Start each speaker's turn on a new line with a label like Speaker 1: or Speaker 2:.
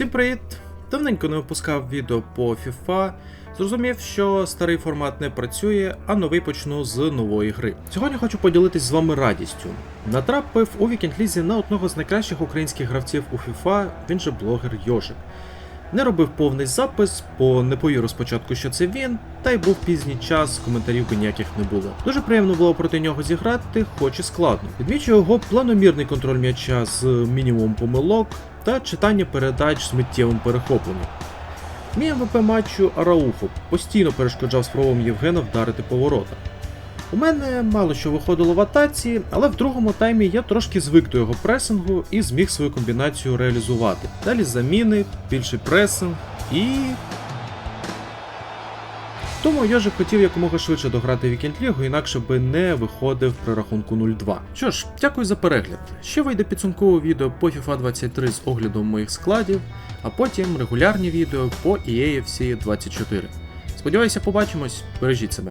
Speaker 1: Всім привіт! Давненько не випускав відео по FIFA. Зрозумів, що старий формат не працює, а новий почну з нової гри. Сьогодні хочу поділитись з вами радістю. Натрапив у вікенд-лізі на одного з найкращих українських гравців у FIFA, він же блогер Йожик. Не робив повний запис, бо не повірив спочатку, що це він, та й був пізній час, коментарів би ніяких не було. Дуже приємно було проти нього зіграти, хоч і складно. Відмічу його планомірний контроль м'яча з мінімумом помилок та читання передач з миттєвим перехопленням. Мій МВП матчу Араухо постійно перешкоджав спробам Євгена вдарити по воротах. У мене мало що виходило в атаці, але в другому таймі я трошки звик до його пресингу і зміг свою комбінацію реалізувати. Далі заміни, більший пресинг і. Тому Йожик хотів якомога швидше дограти Вікенд Лігу, інакше би не виходив при рахунку 0-2. Що ж, дякую за перегляд. Ще вийде підсумкове відео по FIFA 23 з оглядом моїх складів, а потім регулярні відео по EA FC 24. Сподіваюся, побачимось, бережіть себе.